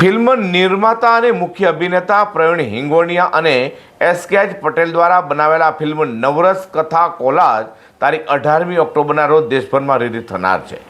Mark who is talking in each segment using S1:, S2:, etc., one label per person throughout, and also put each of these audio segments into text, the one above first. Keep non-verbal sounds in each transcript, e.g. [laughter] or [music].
S1: Film નિર્માતા અને મુખ્ય અભિનેતા પ્રવીણ હિંગોણિયા અને એસ પટેલ દ્વારા બનાવેલા ફિલ્મ નવરસ કથા કોલાજ તારીખ અઢારમી ઓક્ટોબરના રોજ દેશભરમાં રિલીઝ થનાર છે.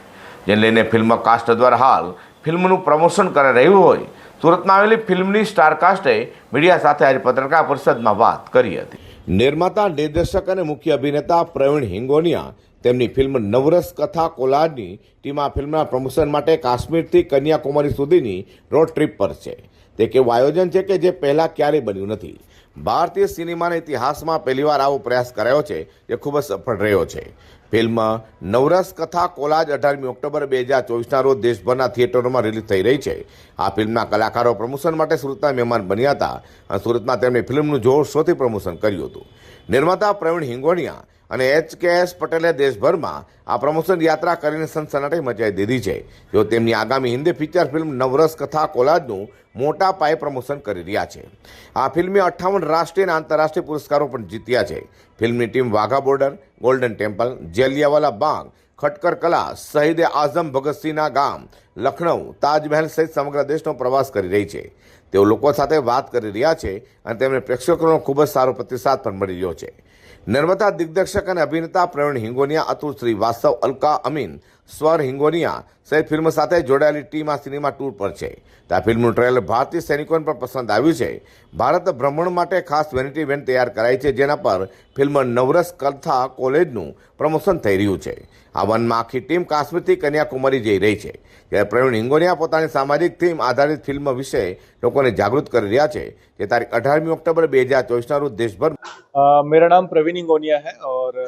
S1: જેને લઈને ફિલ્મ કાસ્ટ દ્વારા હાલ ફિલ્મનું પ્રમોશન કરી રહ્યું હોય. સુરતમાં આવેલી ફિલ્મની સ્ટારકાસ્ટે મીડિયા સાથે આજે પત્રકાર પરિષદમાં વાત કરી હતી. નિર્માતા, નિર્દેશક અને મુખ્ય અભિનેતા પ્રવીણ હિંગોનિયા તેમની ફિલ્મ નવરસ કથા કોલારની ટીમ આ ફિલ્મના પ્રમોશન માટે કાશ્મીરથી કન્યાકુમારી સુધીની રોડ ટ્રીપ પર છે. તે કેવું આયોજન છે કે જે પહેલાં ક્યારેય બન્યું નથી. ભારતીય સિનેમાના ઇતિહાસમાં પહેલીવાર આવો પ્રયાસ કરાયો છે, જે ખૂબ જ સફળ રહ્યો છે. ફિલ્મ નવરસ કથા કોલાજ અઢારમી ઓક્ટોબર બે હજાર ચોવીસના રોજ દેશભરના થિયેટરોમાં રિલીઝ થઈ રહી છે. આ ફિલ્મના કલાકારો પ્રમોશન માટે સુરતના મહેમાન બન્યા હતા અને સુરતમાં તેમણે ફિલ્મનું જોરશોરથી પ્રમોશન કર્યું હતું. નિર્માતા પ્રવીણ હિંગોણિયા અને એચ કે એસ પટેલે દેશભરમાં આ પ્રમોશન યાત્રા કરીને સનસનાટી મચાવી દીધી છે. જો તેમની આગામી હિન્દી ફીચર ફિલ્મ નવરસ કથા કોલાજનું મોટા પાયે પ્રમોશન કરી રહ્યા છે. આ ફિલ્મે અઠ્ઠાવન રાષ્ટ્રીય અને આંતરરાષ્ટ્રીય પુરસ્કારો પણ જીત્યા છે. ફિલ્મની team Wagah border, golden temple, Jallianwala Bagh, Khatkar Kalan, શહીદે Azam ભગતસિંહના ગામ લખનઉ તાજમહેલ સહિત સમગ્ર દેશનો પ્રવાસ કરી રહી છે. તેઓ લોકો સાથે વાત કરી રહ્યા છે અને તેમને પ્રેક્ષકોનો ખૂબ જ સારો પ્રતિસાદ પણ મળી રહ્યો છે. નિર્માતા દિગ્દર્શક અને અભિનેતા પ્રવીણ હિંગોનિયા અતુલ શ્રીવાસ્તવ અલકા અમીન સ્વર હિંગોનિયા સહિત ફિલ્મ સાથે જોડાયેલી ટીમ આ સિનેમા ટૂર પર છે તો આ ફિલ્મનું ટ્રેલર ભારતીય સૈનિકોને પણ પસંદ આવ્યું છે ભારત ભ્રમણ માટે ખાસ વેનિટી ઇવેન્ટ તૈયાર કરાઈ છે જેના પર ફિલ્મ નવરસ કથા કોલેજનું પ્રમોશન થઈ રહ્યું છે આ વનમાં આખી ટીમ કાશ્મીરથી કન્યાકુમારી જઈ રહી છે ત્યારે પ્રવીણ હિંગોનિયા પોતાની સામાજિક થીમ આધારિત ફિલ્મ વિશે લોકોને જાગૃત કરી રહ્યા છે જે તારીખ અઢારમી ઓક્ટોબર બે હજાર ચોવીસના રોજ દેશભર
S2: अ, मेरा नाम प्रवीण इंगोनिया है और अ,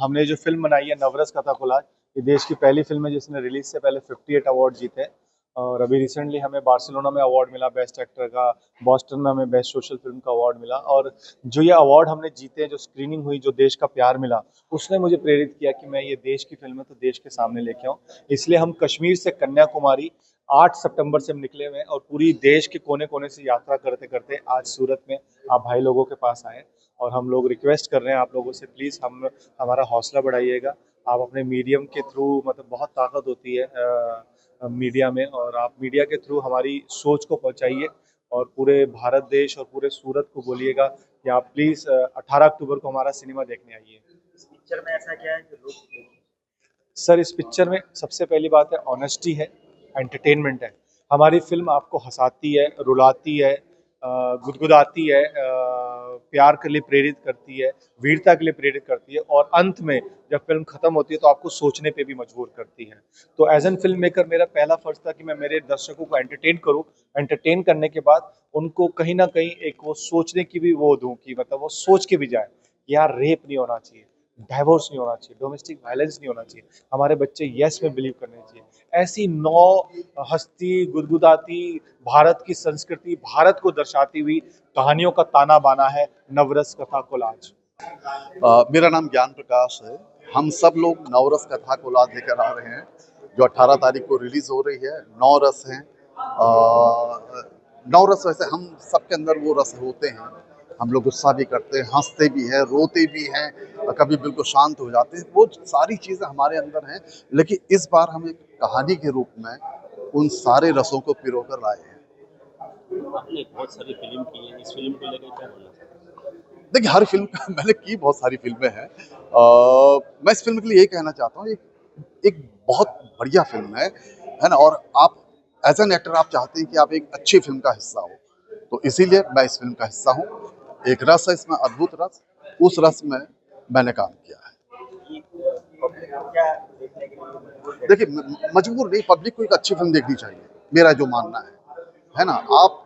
S2: हमने जो फिल्म बनाई है नवरस कथा कोलाज ये देश की पहली फ़िल्म है जिसने रिलीज़ से पहले 58 अवार्ड जीते और अभी रिसेंटली हमें बार्सिलोना में अवार्ड मिला बेस्ट एक्टर का, बॉस्टन में हमें बेस्ट सोशल फ़िल्म का अवार्ड मिला। और जो ये अवार्ड हमने जीते जो स्क्रीनिंग हुई, जो देश का प्यार मिला, उसने मुझे प्रेरित किया कि मैं ये देश की फ़िल्म है तो देश के सामने लेके आऊँ। इसलिए हम कश्मीर से कन्याकुमारी आठ सितंबर से हम निकले हुए हैं और पूरी देश के कोने कोने से यात्रा करते करते आज सूरत में आप भाई लोगों के पास आए और हम लोग रिक्वेस्ट कर रहे हैं आप लोगों से प्लीज़ हम, हमारा हौसला बढ़ाइएगा। आप अपने मीडियम के थ्रू मतलब बहुत ताकत होती है अ, मीडिया में और आप मीडिया के थ्रू हमारी सोच को पहुंचाइए और पूरे भारत देश और पूरे सूरत को बोलिएगा कि आप प्लीज़ अठारह अक्टूबर को हमारा सिनेमा देखने आइए।
S3: इस पिक्चर में ऐसा क्या है जो लोग
S2: सर इस पिक्चर में सबसे पहली बात है ऑनेस्टी है एंटरटेनमेंट है। हमारी फ़िल्म आपको हंसाती है रुलाती है गुदगुदाती है अ, प्यार के लिए प्रेरित करती है, वीरता के लिए प्रेरित करती है और अंत में जब फ़िल्म खत्म होती है तो आपको सोचने पे भी मजबूर करती है। तो एज एन फ़िल्म मेकर मेरा पहला फ़र्ज़ था कि मैं मेरे दर्शकों को एंटरटेन करूँ। एंटरटेन करने के बाद उनको कहीं ना कहीं एक वो सोचने की भी वो दूँ कि मतलब वो सोच के भी जाए यार रेप नहीं होना चाहिए डाइवोर्स नहीं होना चाहिए डोमेस्टिक वायलेंस नहीं होना चाहिए, हमारे बच्चे यस में बिलीव करने चाहिए। ऐसी नौ हस्ती गुदगुदाती भारत की संस्कृति, भारत को दर्शाती हुई कहानियों का ताना बाना है नवरस कथा कोलाज।
S4: मेरा नाम ज्ञान प्रकाश है। हम सब लोग नवरस कथा को लाद लेकर आ रहे हैं, जो 18 तारीख को रिलीज़ हो रही है। नौ रस हैं। नौ रस वैसे हम सबके अंदर वो रस होते हैं। हम लोग गुस्सा भी करते हैं हँसते भी हैं रोते भी हैं कभी बिल्कुल शांत हो जाते हैं। वो सारी चीज़ें हमारे अंदर हैं लेकिन इस बार हम एक कहानी के रूप में उन सारे रसों को पिरो कर लाए हैं।
S3: आपने बहुत सारी फ़िल्म की है इस फ़िल्म को लेकर क्या बोलना
S4: देखिए हर फ़िल्म का [laughs] मैंने की बहुत सारी फ़िल्में हैं। मैं इस फ़िल्म के लिए ये कहना चाहता हूँ एक एक बहुत बढ़िया फ़िल्म है है ना? और आप एज एन एक्टर आप चाहते हैं कि आप एक अच्छी फ़िल्म का हिस्सा हो। तो इसीलिए मैं इस फ़िल्म का हिस्सा हूँ। एक रस है इसमें अद्भुत रस। उस रस में मैंने काम किया है? देखिए मजबूर नहीं पब्लिक को एक अच्छी फ़िल्म देखनी चाहिए मेरा जो मानना है। है ना? आप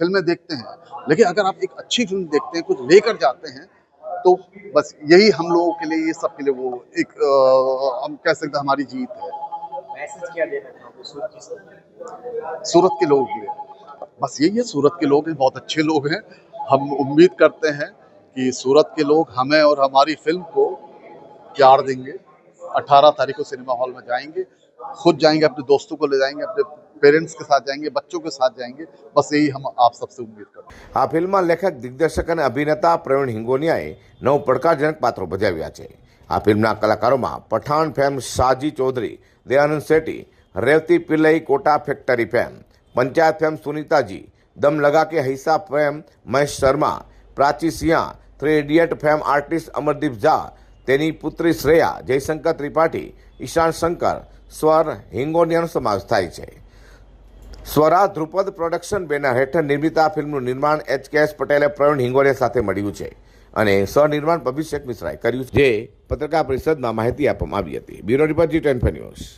S4: फ़िल्में देखते हैं लेकिन अगर आप एक अच्छी फ़िल्म देखते हैं कुछ लेकर जाते हैं तो बस यही हम लोगों के लिए ये सब के लिए वो एक अ, हम कह सकते हैं हमारी जीत है।
S3: मैसेज क्या देना?
S4: सूरत के लोगों के लिए बस यही है सूरत के लोग हैं बहुत अच्छे लोग हैं। हम उम्मीद करते हैं कि सूरत के लोग हमें और हमारी फिल्म को प्यार देंगे 18 तारीख को सिनेमा हॉल में जाएंगे खुद जाएंगे अपने दोस्तों को ले जाएंगे अपने पेरेंट्स के साथ जाएंगे बच्चों के साथ जाएंगे बस यही हम आप सबसे उम्मीद करते हैं
S1: આ ફિલ્મમાં લેખક દિગ્દર્શક અને અભિનેતા પ્રવીણ હિંગોનિયાએ નવ પડકારજનક પાત્રો ભજવ્યા છે આ ફિલ્મના કલાકારોમાં Pathaan fame Shaji Chaudhary Dayanand Shetty Revathi Pillai Kota factory fame panchayat fame Sunitaji Dum Laga Ke Haisha fame Mahesh Sharma Prachi Sinha three idiot fame artist Amardeep Jha તેની પુત્રી શ્રેયા જયશંકર ત્રિપાઠી ઈશાન શંકર સ્વર હિંગોનિયાનો સમાવેશ થાય છે. સ્વરા ધ્રુપદ પ્રોડક્શન બેનર હેઠળ નિર્મિત આ ફિલ્મનું નિર્માણ એચ કે પટેલે પ્રવીણ હિંગોરિયા સાથે મળ્યું છે અને સહનિર્માણ અભિષેક મિશ્રાએ કર્યું જે પત્રકાર પરિષદમાં માહિતી આપવામાં આવી હતી. Bureau report G ten news.